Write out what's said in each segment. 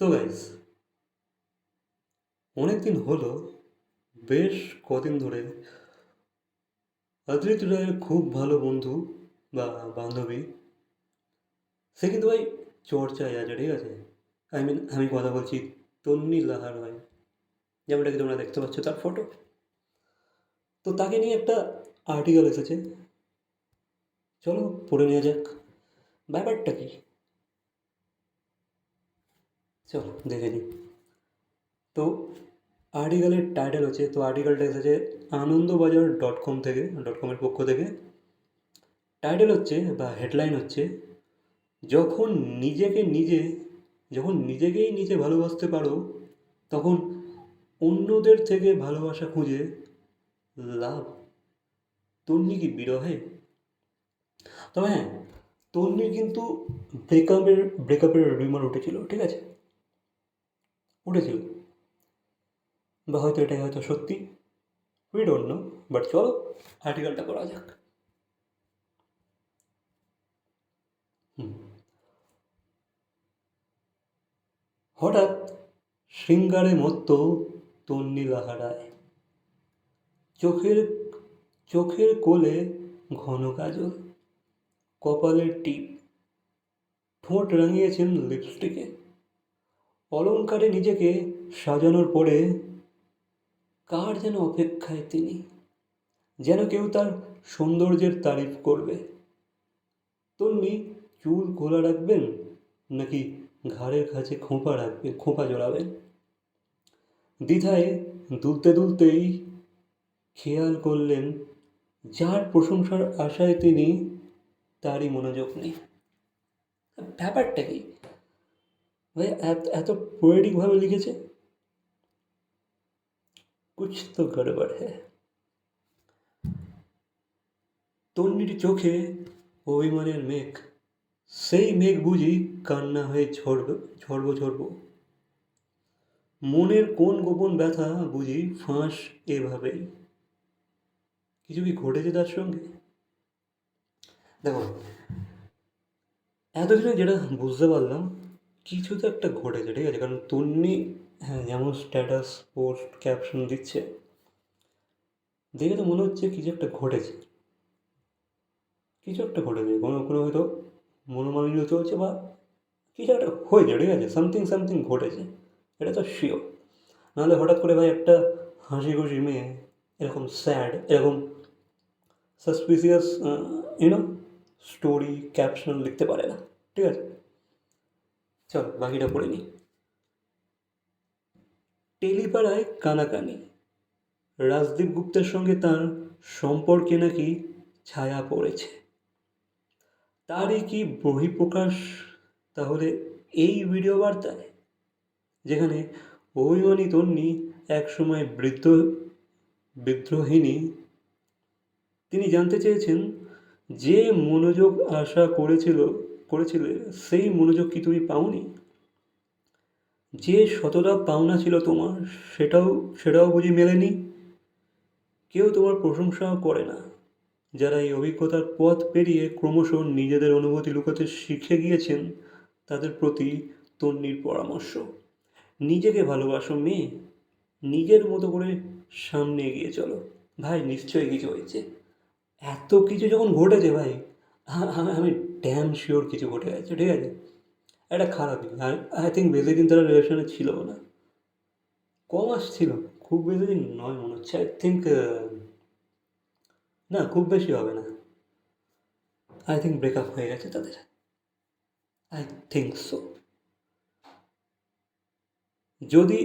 তো গাইস অনেক দিন হলো, বেশ কদিন ধরে অদ্রিত রায়ের খুব ভালো বন্ধু বা বান্ধবী, সে কিন্তু ভাই চর্চায় আছে, ঠিক আছে? আই মিন আমি কথা বলছি তন্নি লাহার ভাই যেমনটা কি তোমরা দেখতে পাচ্ছ তার ফটো তো তাকে নিয়ে একটা আর্টিকেল এসেছে। চলো পড়ে নেওয়া যাক। ব্যাপারটা কি? চলো, দেখে নিই তো আর্টিকেলের টাইটেল হচ্ছে, তো আর্টিকেলটা এসেছে আনন্দবাজার ডট কম থেকে ডট কমের পক্ষ থেকে। টাইটেল হচ্ছে বা হেডলাইন হচ্ছে, যখন নিজেকে নিজে, যখন নিজেকেই নিজে ভালোবাসতে পারো, তখন অন্যদের থেকে ভালোবাসা খুঁজে লাভ। তন্নি কি বিরহে? তবে হ্যাঁ তন্নির কিন্তু ব্রেকআপের ব্রেকআপের রিমার উঠেছিল, ঠিক আছে? উঠেছিল। বা হয়তো এটাই হয়তো সত্যি। উই ডোন্ট নো বাট চলো আর্টিকেলটা করা যাক। হুম। হঠাৎ শৃঙ্গারে মত্ত তন্নি লাহারায়। চোখের চোখের কোলে ঘন কাজল, কপালের টিপ। ঠোঁট রাঙিয়েছেন লিপস্টিকে অলংকারে নিজেকে সাজানোর পরে কার যেন অপেক্ষায় তিনি? যেন কেউ তার সৌন্দর্যের তারিফ করবে। তন্নি চুল খোলা রাখবেন নাকি ঘাড়ের কাছে খোঁপা রাখবেন, খোঁপা জড়াবেন? দ্বিধায় দুলতে দুলতেই খেয়াল করলেন, যার প্রশংসার আশায় তিনি তারই মনোযোগ নেই। ব্যাপারটা কি? এত এত পোয়েটিকভাবে লিখেছে? কুছ তো গড়বড় হ্যাঁ তন্নির চোখে অভিমানের মেঘ, সেই মেঘ বুঝি কান্না হয়ে ঝরবে, ঝরবো ঝরবো। মনের কোন গোপন ব্যথা বুঝি ফাঁস এভাবেই কিছু কি ঘটেছে তার সঙ্গে? দেখো, এতদিনে যেটা বুঝতে পারলাম কিছু তো একটা ঘটেছে, ঠিক আছে? কারণ তন্নি হ্যাঁ যেমন স্ট্যাটাস পোস্ট ক্যাপশন দিচ্ছে, দেখে তো মনে হচ্ছে কিছু একটা ঘটেছে। কিছু একটা ঘটেছে, কোনো কোনো হয়তো মনোমালিন্য চলছে বা কিছু একটা হয়েছে, ঠিক আছে? সামথিং সামথিং ঘটেছে, এটা তো শিওর নাহলে হঠাৎ করে ভাই একটা হাসি খুশি মেয়ে, এরকম স্যাড এরকম সাসপিসিয়াস ইউনো স্টোরি ক্যাপশন লিখতে পারে না, ঠিক আছে? চল বাকিটা পড়ে নিই টেলিপাড়ায় কানাকানি। রাজদীপ গুপ্তের সঙ্গে তার সম্পর্কে নাকি ছায়া পড়েছে। তারই কি বহিঃপ্রকাশ তাহলে এই ভিডিও বার্তায়? যেখানে অভিমানী তন্নি একসময় বৃদ্ধ বিদ্রোহিনী তিনি জানতে চেয়েছেন যে মনোযোগ আশা করেছিল করেছিলে, সেই মনোযোগ কি তুমি পাওনি? যে শতটা পাওনা ছিল তোমার, সেটাও সেটাও বুঝি মেলেনি? কেউ তোমার প্রশংসাও করে না। যারা এই অভিজ্ঞতার পথ পেরিয়ে ক্রমশ নিজেদের অনুভূতি লুকাতে শিখে গিয়েছেন, তাদের প্রতি তন্নির পরামর্শ। নিজেকে ভালোবাসো মেয়ে, নিজের মতো করে সামনে এগিয়ে চলো। ভাই, নিশ্চয়ই কিছু হয়েছে। এত কিছু যখন ঘটেছে ভাই আমি আমি ড্যাম শিওর কিছু ঘটে গেছে, ঠিক আছে? এটা খারাপই আর আই থিঙ্ক বেশি দিন তারা রিলেশনে ছিল না। ক মাস ছিল খুব বেশি দিন নয় মনে হচ্ছে। আই থিঙ্ক না, খুব বেশি হবে না। আই থিঙ্ক ব্রেকআপ হয়ে গেছে তাদের। আই থিঙ্ক সো যদি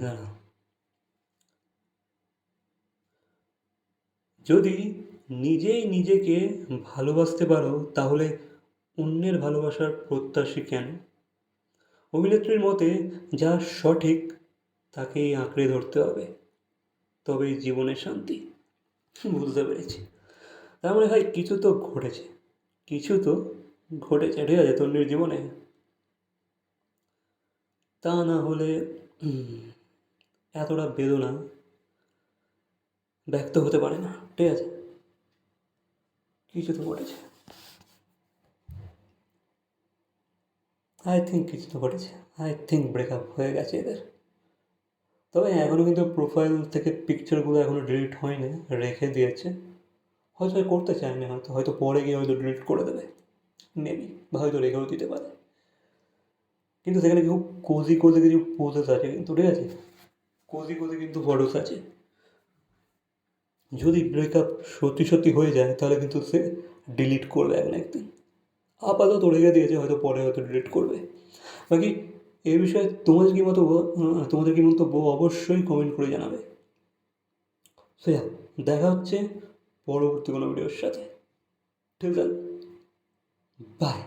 দাঁড়াও। যদি নিজেই নিজেকে ভালোবাসতে পারো, তাহলে অন্যের ভালোবাসার প্রত্যাশী কেন? অভিনেত্রীর মতে, যা সঠিক, তাকেই আঁকড়ে ধরতে হবে। তবেই জীবনের শান্তি। বুঝতে পেরেছি। তার মানে ভাই, কিছু তো ঘটেছে। কিছু তো ঘটেছে। ঠিক আছে, তন্নির জীবনে। তা না হলে এতটা বেদনা ব্যক্ত হতে পারে না। ঠিক আছে। কিছু তো ঘটেছে? আই থিঙ্ক কিছু তো ঘটেছে? আই থিঙ্ক ব্রেকআপ হয়ে গেছে এদের। তবে এখনও কিন্তু প্রোফাইল থেকে পিকচারগুলো এখনও ডিলিট হয়নি, রেখে দিয়েছে। হয়তো করতে চায়নি, হয়তো হয়তো পরে গিয়ে হয়তো ডিলিট করে দেবে। মেবি বা হয়তো রেখেও দিতে পারে। কিন্তু সেখানে খুব কোজি কোজি কিছু পোজেস আছে, কিন্তু ঠিক আছে? কোজি কোজি কিন্তু ফটোস আছে। যদি ব্রেকআপ সত্যি সত্যি হয়ে যায়, তাহলে কিন্তু সে ডিলিট করবে এক না একদিন। আপাতত রেখে দিয়েছে, হয়তো পরে হয়তো ডিলিট করবে। বাকি এ বিষয়ে তোমাদের কি মতো তোমাদের কি মন্তব্য অবশ্যই কমেন্ট করে জানাবে। সো দেখা হচ্ছে পরবর্তী কোনো ভিডিওর সাথে। ঠিক আছে বাই